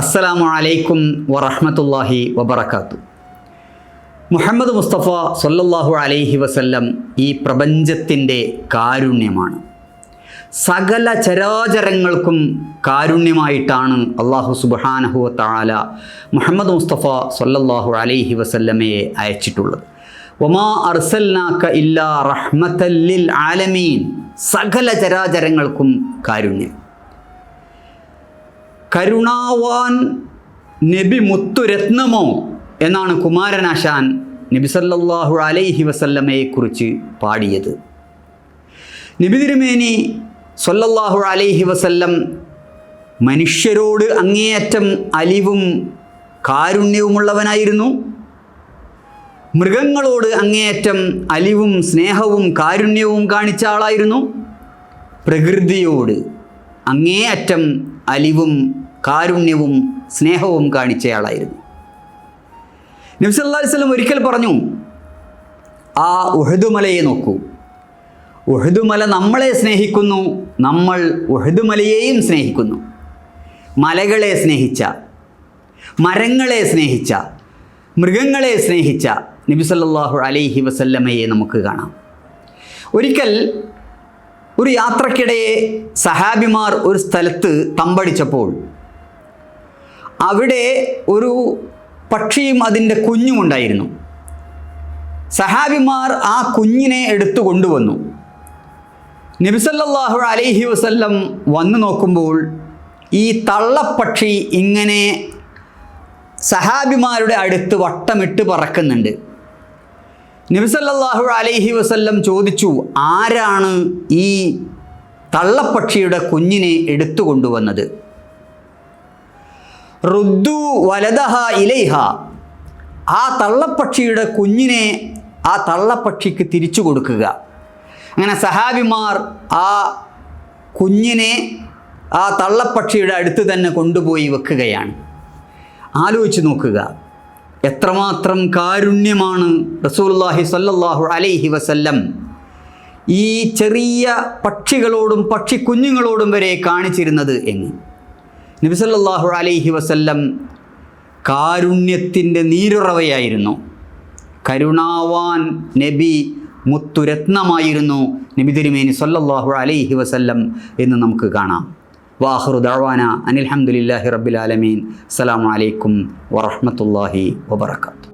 അസ്സലാമു അലൈക്കും വറഹ്മത്തുള്ളാഹി വബറകാത്തു. മുഹമ്മദ് മുസ്തഫ സല്ലല്ലാഹു അലൈഹി വസല്ലം ഈ പ്രപഞ്ചത്തിന്റെ കാരുണ്യമാണ്. സകല ചരാചരങ്ങൾക്കും കാരുണ്യമായിട്ടാണ് അള്ളാഹു സുബ്ഹാനഹു തആല മുഹമ്മദ് മുസ്തഫ സല്ലല്ലാഹു അലൈഹി വസല്ലമയെ അയച്ചിട്ടുള്ളത്. വമാ അർസൽനാക്ക ഇല്ലാ റഹ്മത്തല്ലിൽ ആലമീൻ. സകല ചരാചരങ്ങൾക്കും കാരുണ്യം. കരുണാവാൻ നബി മുത്തുരത്നമോ എന്നാണ് കുമാരനാശാൻ നബി സല്ലാഹു അലൈഹി വസല്ലമയെക്കുറിച്ച് പാടിയത്. നബി തിരുമേനി സല്ലല്ലാഹു അലൈഹി വസല്ലം മനുഷ്യരോട് അങ്ങേയറ്റം അലിവും കാരുണ്യവുമുള്ളവനായിരുന്നു. മൃഗങ്ങളോട് അങ്ങേയറ്റം അലിവും സ്നേഹവും കാരുണ്യവും കാണിച്ച ആളായിരുന്നു. പ്രകൃതിയോട് അങ്ങേയറ്റം അലിവും കാരുണ്യവും സ്നേഹവും കാണിച്ചയാളായിരുന്നു. നബി സല്ലല്ലാഹു അലൈഹി വസല്ലം ഒരിക്കൽ പറഞ്ഞു ആ ഉഹദുമലയെ നോക്കൂ. ഉഹദുമല നമ്മളെ സ്നേഹിക്കുന്നു നമ്മൾ ഉഹദുമലയെയും സ്നേഹിക്കുന്നു. മലകളെ സ്നേഹിച്ച മരങ്ങളെ സ്നേഹിച്ച മൃഗങ്ങളെ സ്നേഹിച്ച നബി സല്ലല്ലാഹു അലൈഹി വസല്ലമയെ നമുക്ക് കാണാം. ഒരിക്കൽ ഒരു യാത്രക്കിടയെ സഹാബിമാർ ഒരു സ്ഥലത്ത് തമ്പടിച്ചപ്പോൾ അവിടെ ഒരു പക്ഷിയും അതിന്റെ കുഞ്ഞുമുണ്ടായിരുന്നു സഹാബിമാർ ആ കുഞ്ഞിനെ എടുത്തു കൊണ്ടുവന്നു. നബിസല്ലാഹു അലൈഹി വസല്ലം വന്നു നോക്കുമ്പോൾ ഈ തള്ളപ്പക്ഷി ഇങ്ങനെ സഹാബിമാരുടെ അടുത്ത് വട്ടമിട്ട് പറക്കുന്നുണ്ട്. നബിസല്ലാഹു അലൈഹി വസല്ലം ചോദിച്ചു ആരാണ് ഈ തള്ളപ്പക്ഷിയുടെ കുഞ്ഞിനെ എടുത്തു കൊണ്ടുവന്നത്? റുദ്ദു വലതഹ ഇലൈഹ. ആ തള്ളപ്പക്ഷിയുടെ കുഞ്ഞിനെ ആ തള്ളപ്പക്ഷിക്ക് തിരിച്ചു കൊടുക്കുക. അങ്ങനെ സഹാബിമാർ ആ കുഞ്ഞിനെ ആ തള്ളപ്പക്ഷിയുടെ അടുത്ത് തന്നെ കൊണ്ടുപോയി വെക്കുകയാണ്. ആലോചിച്ച് നോക്കുക. എത്രമാത്രം കാരുണ്യമാണ് റസൂലുള്ളാഹി സ്വല്ലല്ലാഹു അലൈഹി വസല്ലം ഈ ചെറിയ പക്ഷികളോടും പക്ഷിക്കുഞ്ഞുങ്ങളോടും വരെ കാണിച്ചിരുന്നത് എന്ന്. നബി സല്ലല്ലാഹു അലൈഹി വസല്ലം കാരുണ്യത്തിന്റെ നീരുറവയായിരുന്നു. കരുണാവാൻ നബി മുത്തുരത്നമായിരുന്നു നബി തിരുമേനി സല്ലല്ലാഹു അലൈഹി വസല്ലം എന്ന് നമുക്ക് കാണാം. വാഹുറു ദഅവാന അനിൽഹമുല്ലാഹി റബ്ബിൽ ആലമീൻ. അസ്സലാമു അലൈക്കും വറഹ്മത്തുള്ളാഹി വബറകാതുഹു.